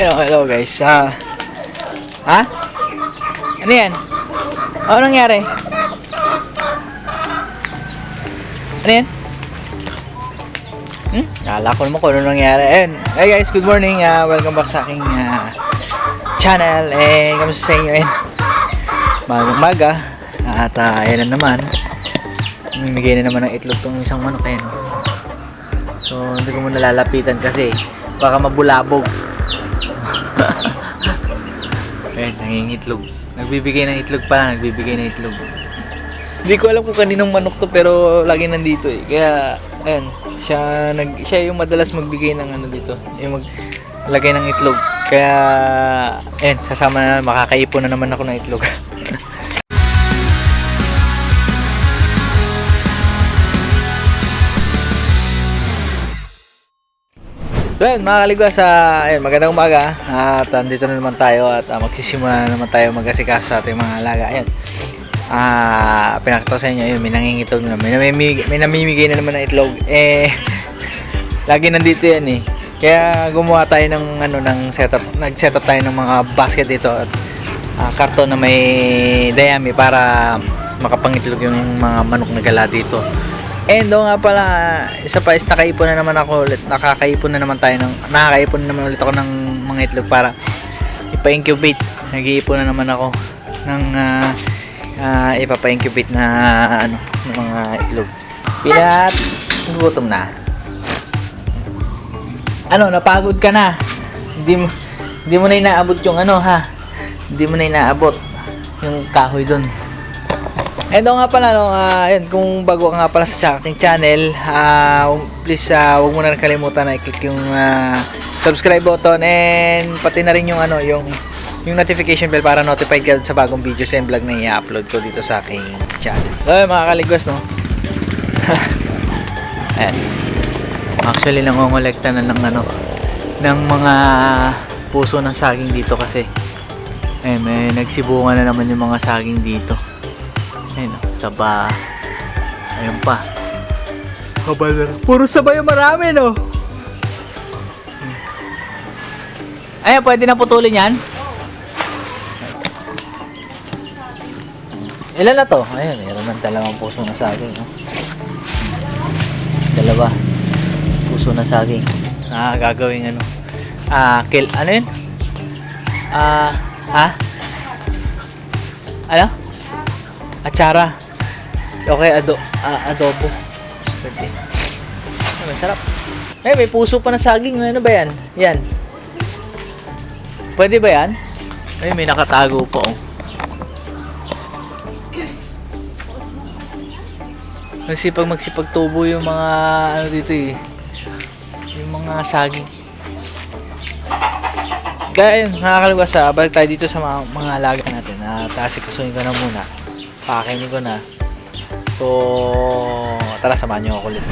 Hello, hello guys. Ah. ha? Ano yan? Ano nangyari? Ano yan? Hmm? Kala ko naman kung ano nangyari. Ayun. Hey guys, good morning. Ah, welcome back sa aking ah, channel. Eh, kamusta sa inyo? Ayun. Magang maga. At ah, ayan na naman. Mimigay na naman ng itlog tong isang manok. Ayun. So, hindi ko muna lalapitan kasi baka mabulabog. Ayun, nangingitlog. Nagbibigay ng itlog pa, nagbibigay ng itlog. Hindi ko alam kung kaninong manok to pero lagi nandito eh. Kaya ayun, siya nag siya yung madalas magbigay ng ano dito, yung maglagay ng itlog. Kaya ayun, sasama na makakaipon na naman ako ng itlog. So yun, mga kaligwas, ah, ayun, magandang umaga at andito na naman tayo at ah, magsisimula na naman tayo mag-asikaso sa ating mga alaga. Ayun, ah, pinakita sa inyo, yun, may nangingitog na, may namimigay, may namimigay na naman ng itlog. Eh, lagi nandito yan eh. Kaya gumawa tayo ng ano ng setup, nag-setup tayo ng mga basket dito at ah, karton na may dayami para makapangitlog yung mga manok na gala dito. And do nga pala, isa pa is nakaipon na naman ako ulit. Nakakaipon na naman tayo ng nakakaipon na naman ulit ako ng mga itlog para ipa-incubate. Nag-iipon na naman ako ng ah, ah, ipapa-incubate na ano, ng mga itlog. Pinat gutom na. Ano, napagod ka na. Hindi mo hindi mo na inaabot yung ano ha. Hindi mo na inaabot yung kahoy doon. And nga pala, no, ah, ayun, kung bago ka nga pala sa aking channel, ah, please uh, huwag mo na kalimutan na i-click yung ah, subscribe button and pati na rin yung ano, yung yung notification bell para notified ka sa bagong videos and vlog na i-upload ko dito sa aking channel. So, ayun, mga kaligwas, no. Ayan. Actually, nangongolekta na ng ano, ng mga puso ng saging dito kasi eh, may nagsibungan na naman yung mga saging dito. Ayun, saba. Ayun pa. Kabal na. Puro saba yung marami, no? Ayun, pwede na putulin yan? Ilan na to? Ayun, meron ng dalawang puso na saging. No? Dalawa. Puso na saging. Ah, gagawing ano. Ah, kill. Ano yun? Ah, ha? Ano? Atsara. Okay, ado, ah, adobo. Pwede. Ay, masarap. Eh, may puso pa na saging. Ano ba yan? Yan. Pwede ba yan? Ay, may nakatago pa oh. Magsipag magsipag tubo yung mga ano dito eh. Yung mga saging. Kaya yun, nakakaluwas sa balik tayo dito sa mga, mga alaga natin. Uh, Tasikasuhin ko na muna. Pakingin ko na. So, tara samahan nyo ako ulit.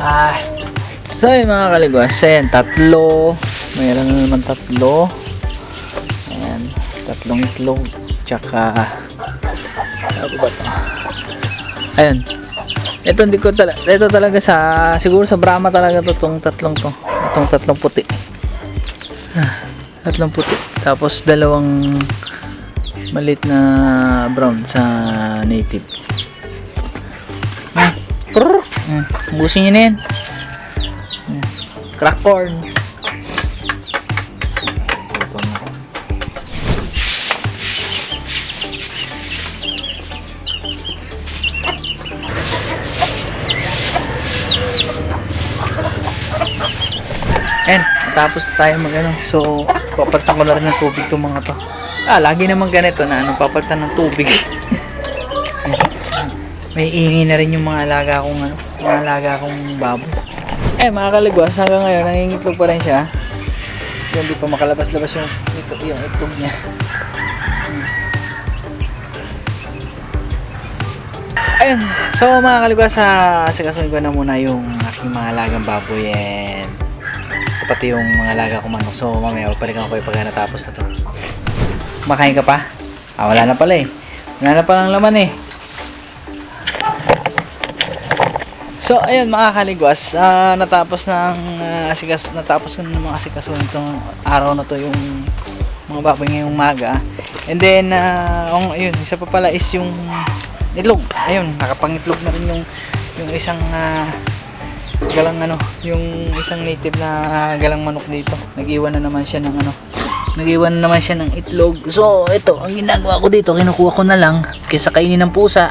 Ah. So, yun mga kaligwas. Ayan, tatlo. Mayroon na naman tatlo. Ayan, tatlong itlog. Tsaka, ano ba to? Ayan. Ito hindi ko talaga, ito talaga sa, siguro sa Brahma talaga to, tong tatlong to. Itong tatlong puti. Ah, tatlong puti. Tapos dalawang malit na brown sa native. Ah, prrr. Busin nyo na yan. Crack corn. And, tapos tayo mag ano. So, papalitan ko na rin ng tubig itong mga to. Ah, lagi naman ganito na ano, papalitan ng tubig. May ingin na rin yung mga alaga kong ano, mga alaga kong baboy. Eh, mga kaligwas, hanggang ngayon, nangingitlog pa rin siya. Yung di pa makalabas-labas yung, ito, yung itlog niya. Ayun, so mga kaligwas, sa sikasuhin ko na muna yung aking mga alagang baboy and pati yung mga alaga ko manok. So mamaya babalikan ko kayo pag natapos na to. Kumakain ka pa? Ah, wala na pala eh. Wala na palang laman eh. So, ayun mga kaligwas, ah, natapos ng uh, asikas, natapos ng mga asikaso itong araw na to yung mga baboy ngayong umaga. And then, ah, ang- ayun, isa pa pala is yung itlog. Ayun, nakapangitlog na rin yung yung isang ah, galang ano, yung isang native na galang manok dito. Nag-iwan na naman siya ng ano, nag-iwan na naman siya ng itlog. So, ito, ang ginagawa ko dito, kinukuha ko na lang kaysa kainin ng pusa.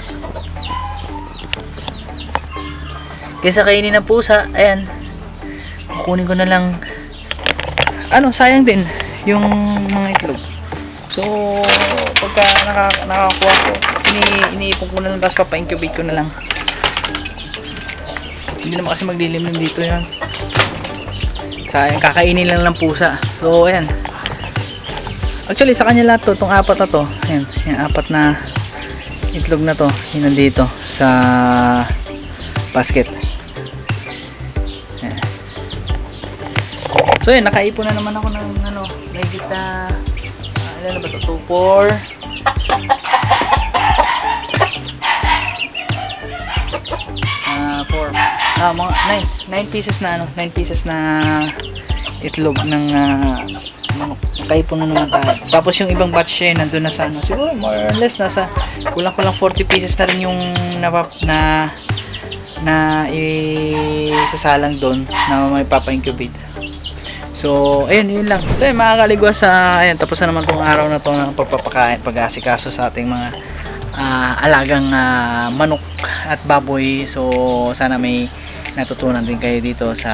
Kaysa kainin ng pusa, ayan, kukunin ko na lang, ano, sayang din, yung mga itlog. So, pagka naka, nakakuha ko, ini, iniipon ko na lang, tapos papa-incubate ko na lang. Hindi naman kasi maglilimlim dito yan. Sayang, kakainin lang ng pusa. So, ayan. Actually, sa kanya lahat to, itong apat na to, ayan, yung apat na itlog na to, yun nandito, sa basket. Ayan. So yun, nakaipon na naman ako ng ano, mahigit na uh, ilan na ba ito? 2, 4 ah 4 ah mga 9 9 pieces na ano 9 pieces na itlog ng ah, manok nakaipon na naman tayo tapos yung ibang batch eh nandun na sa ano siguro more or less nasa kulang kulang 40 pieces na rin yung na, na na isasalang doon na may papa-incubate. So, ayun, yun lang. So, ayun, mga kaligwa sa, ayun, tapos na naman tong araw na to ng pagpapakain, pag-asikaso sa ating mga ah, alagang ah, manok at baboy. So, sana may natutunan din kayo dito sa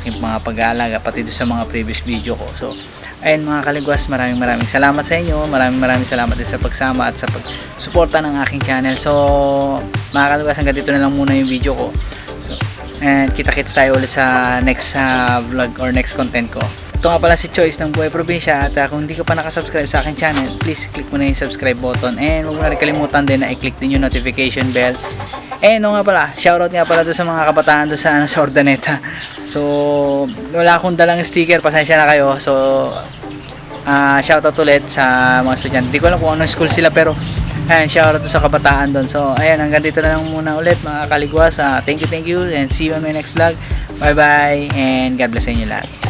aking mga pag-aalaga, pati doon sa mga previous video ko. So, ayun mga kaligwas, maraming maraming salamat sa inyo. Maraming maraming salamat din sa pagsama at sa pagsuporta ng aking channel. So, mga kaligwas, hanggang dito na lang muna yung video ko. So, and kita-kits tayo ulit sa next ah, vlog or next content ko. Ito nga pala si Choice ng Buhay Probinsya at ah, kung hindi ka pa nakasubscribe sa aking channel, please click mo na yung subscribe button and huwag mo na kalimutan din na i-click din yung notification bell. Eh, no nga pala, shoutout nga pala doon sa mga kabataan doon sa, ano, sa Ordaneta. So, wala akong dalang sticker, pasensya na kayo. So, ah shoutout ulit sa mga estudyante. Hindi ko alam kung anong school sila pero ayan, shoutout sa kabataan doon. So, ayan, hanggang dito na lang muna ulit mga kaligwas. Ah, thank you, thank you and see you on my next vlog. Bye bye and God bless inyo lahat.